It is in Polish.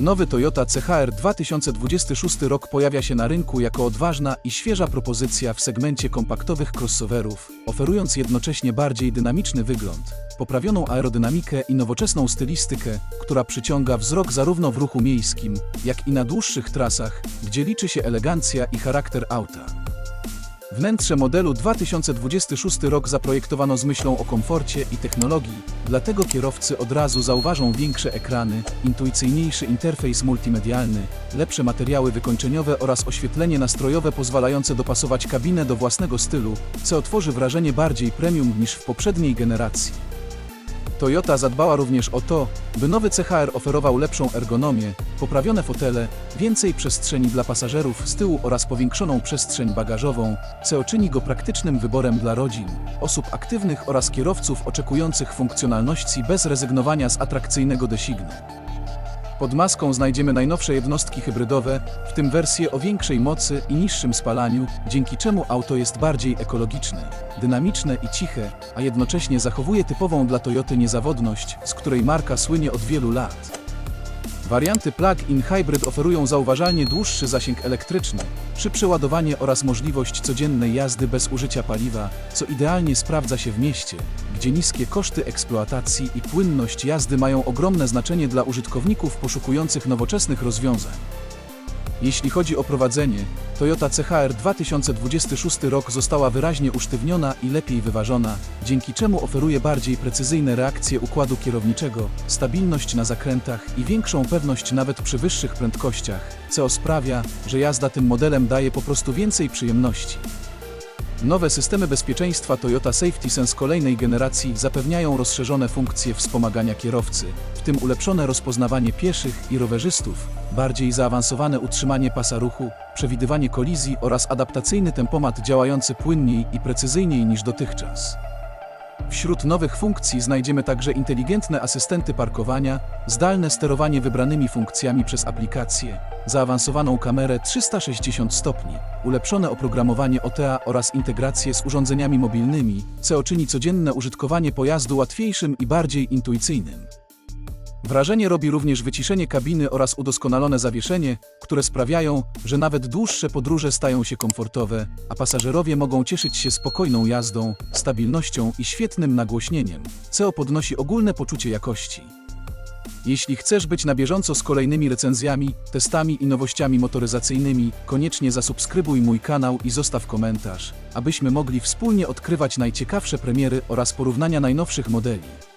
Nowy Toyota CHR 2026 rok pojawia się na rynku jako odważna i świeża propozycja w segmencie kompaktowych crossoverów, oferując jednocześnie bardziej dynamiczny wygląd, poprawioną aerodynamikę i nowoczesną stylistykę, która przyciąga wzrok zarówno w ruchu miejskim, jak i na dłuższych trasach, gdzie liczy się elegancja i charakter auta. Wnętrze modelu 2026 rok zaprojektowano z myślą o komforcie i technologii, dlatego kierowcy od razu zauważą większe ekrany, intuicyjniejszy interfejs multimedialny, lepsze materiały wykończeniowe oraz oświetlenie nastrojowe pozwalające dopasować kabinę do własnego stylu, co otworzy wrażenie bardziej premium niż w poprzedniej generacji. Toyota zadbała również o to, by nowy CHR oferował lepszą ergonomię, poprawione fotele, więcej przestrzeni dla pasażerów z tyłu oraz powiększoną przestrzeń bagażową, co czyni go praktycznym wyborem dla rodzin, osób aktywnych oraz kierowców oczekujących funkcjonalności bez rezygnowania z atrakcyjnego designu. Pod maską znajdziemy najnowsze jednostki hybrydowe, w tym wersje o większej mocy i niższym spalaniu, dzięki czemu auto jest bardziej ekologiczne, dynamiczne i ciche, a jednocześnie zachowuje typową dla Toyoty niezawodność, z której marka słynie od wielu lat. Warianty plug-in hybrid oferują zauważalnie dłuższy zasięg elektryczny, szybsze ładowanie oraz możliwość codziennej jazdy bez użycia paliwa, co idealnie sprawdza się w mieście, gdzie niskie koszty eksploatacji i płynność jazdy mają ogromne znaczenie dla użytkowników poszukujących nowoczesnych rozwiązań. Jeśli chodzi o prowadzenie, Toyota CHR 2026 rok została wyraźnie usztywniona i lepiej wyważona, dzięki czemu oferuje bardziej precyzyjne reakcje układu kierowniczego, stabilność na zakrętach i większą pewność nawet przy wyższych prędkościach, co sprawia, że jazda tym modelem daje po prostu więcej przyjemności. Nowe systemy bezpieczeństwa Toyota Safety Sense kolejnej generacji zapewniają rozszerzone funkcje wspomagania kierowcy, w tym ulepszone rozpoznawanie pieszych i rowerzystów, bardziej zaawansowane utrzymanie pasa ruchu, przewidywanie kolizji oraz adaptacyjny tempomat działający płynniej i precyzyjniej niż dotychczas. Wśród nowych funkcji znajdziemy także inteligentne asystenty parkowania, zdalne sterowanie wybranymi funkcjami przez aplikację, zaawansowaną kamerę 360 stopni, ulepszone oprogramowanie OTA oraz integrację z urządzeniami mobilnymi, co czyni codzienne użytkowanie pojazdu łatwiejszym i bardziej intuicyjnym. Wrażenie robi również wyciszenie kabiny oraz udoskonalone zawieszenie, które sprawiają, że nawet dłuższe podróże stają się komfortowe, a pasażerowie mogą cieszyć się spokojną jazdą, stabilnością i świetnym nagłośnieniem, co podnosi ogólne poczucie jakości. Jeśli chcesz być na bieżąco z kolejnymi recenzjami, testami i nowościami motoryzacyjnymi, koniecznie zasubskrybuj mój kanał i zostaw komentarz, abyśmy mogli wspólnie odkrywać najciekawsze premiery oraz porównania najnowszych modeli.